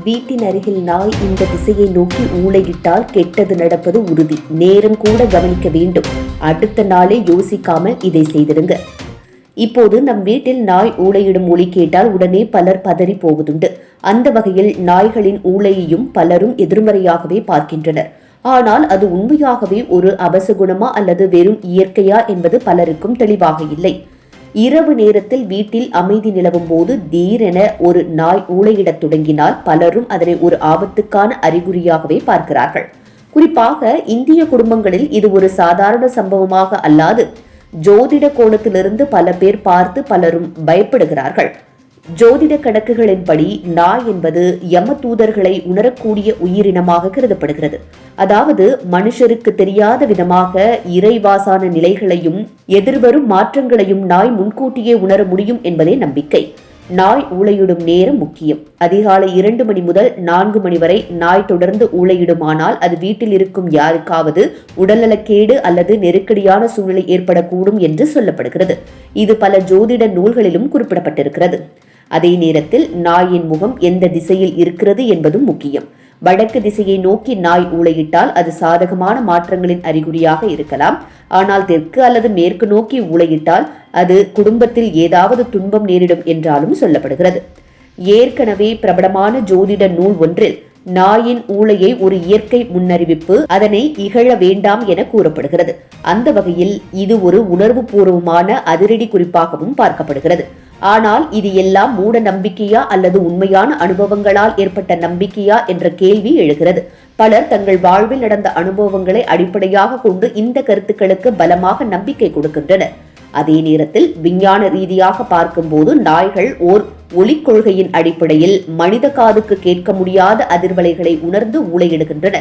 வீட்டின் அருகில் நாய் இந்த திசையை நோக்கி ஊளையிட்டால் கெட்டது நடப்பது உறுதி. நேரம் கூட கவனிக்க வேண்டும். அடுத்த நாளே யோசிக்காமல் இதை செய்திருங்க இப்போது நம் வீட்டில் நாய் ஊளையிடும் ஒளி கேட்டால் உடனே பலர் பதறி போவதுண்டு. அந்த வகையில் நாய்களின் ஊளையையும் பலரும் எதிர்மறையாகவே பார்க்கின்றனர். ஆனால் அது உண்மையாகவே ஒரு அபசகுணமா அல்லது வெறும் இயற்கையா என்பது பலருக்கும் தெளிவாக இல்லை. இரவு நேரத்தில் வீட்டில் அமைதி நிலவும் போது தீரென ஒரு நாய் ஊளையிடத் தொடங்கினால் பலரும் அதனை ஒரு ஆபத்துக்கான அறிகுறியாகவே பார்க்கிறார்கள். குறிப்பாக இந்திய குடும்பங்களில் இது ஒரு சாதாரண சம்பவமாக அல்லாது ஜோதிட கோணத்திலிருந்து பல பேர் பார்த்து பலரும் பயப்படுகிறார்கள். ஜோதிட கணக்குகளின்படி நாய் என்பது யம தூதர்களை உணரக்கூடிய உயிரினமாக கருதப்படுகிறது. அதாவது மனுஷருக்கு தெரியாத விதமாக இறைவாசான நிலைகளையும் எதிர்வரும் மாற்றங்களையும் நாய் முன்கூட்டியே உணர முடியும் என்பதே நம்பிக்கை. நாய் ஊளையிடும் நேரம் முக்கியம். அதிகாலை இரண்டு மணி முதல் நான்கு மணி வரை நாய் தொடர்ந்து ஊழையிடுமானால் அது வீட்டில் இருக்கும் யாருக்காவது உடல்நலக்கேடு அல்லது நெருக்கடியான சூழ்நிலை ஏற்படக்கூடும் என்று சொல்லப்படுகிறது. இது பல ஜோதிட நூல்களிலும் குறிப்பிடப்பட்டிருக்கிறது. அதே நேரத்தில் நாயின் முகம் எந்த திசையில் இருக்கிறது என்பதும் முக்கியம். வடக்கு திசையை நோக்கி நாய் ஊளையிட்டால் அது சாதகமான மாற்றங்களின் அறிகுறியாக இருக்கலாம். ஆனால் தெற்கு அல்லது மேற்கு நோக்கி ஊளையிட்டால் அது குடும்பத்தில் ஏதாவது துன்பம் நேரிடும் என்றாலும் சொல்லப்படுகிறது. ஏற்கனவே பிரபலமான ஜோதிட நூல் ஒன்றில் நாயின் ஊளையை ஒரு இயற்கை முன்னறிவிப்பு அதனை இகழ வேண்டாம் என கூறப்படுகிறது. அந்த வகையில் இது ஒரு உணர்வு பூர்வமான அதிரடி குறிப்பாகவும் பார்க்கப்படுகிறது. ஆனால் இது எல்லாம் மூட நம்பிக்கையா அல்லது உண்மையான அனுபவங்களால் ஏற்பட்ட நம்பிக்கையா என்ற கேள்வி எழுகிறது. பலர் தங்கள் வாழ்வில் நடந்த அனுபவங்களை அடிப்படையாக கொண்டு இந்த கருத்துக்களுக்கு பலமாக நம்பிக்கை கொடுக்கின்றனர். அதே நேரத்தில் விஞ்ஞான ரீதியாக பார்க்கும்போது நாய்கள் ஓர் ஒலிக் கொள்கையின் அடிப்படையில் மனித காதுக்கு கேட்க முடியாத அதிர்வலைகளை உணர்ந்து ஊளையிடுகின்றன.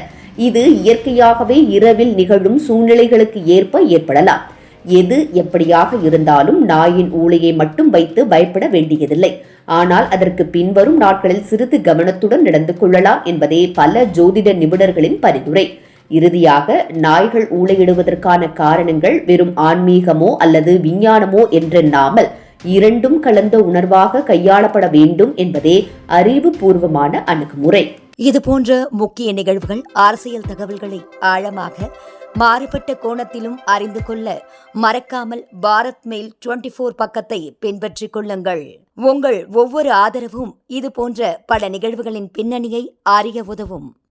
இது இயற்கையாகவே இரவில் நிகழும் சூழ்நிலைகளுக்கு ஏற்ப ஏற்படலாம். எது எப்படியாக இருந்தாலும் நாயின் ஊளையை மட்டும் வைத்து பயப்பட வேண்டியதில்லை. ஆனால் அதற்கு பின்வரும் நாட்களில் சிறிது கவனத்துடன் நடந்து கொள்ளலாம் என்பதே பல ஜோதிட நிபுணர்களின் பரிந்துரை. இறுதியாக நாய்கள் ஊளையிடுவதற்கான காரணங்கள் வெறும் ஆன்மீகமோ அல்லது விஞ்ஞானமோ என்றெண்ணாமல் இரண்டும் கலந்த உணர்வாக கையாளப்பட வேண்டும் என்பதே அறிவுபூர்வமான அணுகுமுறை. இது போன்ற முக்கிய நிகழ்வுகள் அரசியல் தகவல்களை ஆழமாக மாறுபட்ட கோணத்திலும் அறிந்து கொள்ள மறக்காமல் பாரத் மெயில் டுவெண்டி ஃபோர் பக்கத்தை பின்பற்றிக் கொள்ளுங்கள். உங்கள் ஒவ்வொரு ஆதரவும் இது போன்ற பல நிகழ்வுகளின் பின்னணியை அறிய உதவும்.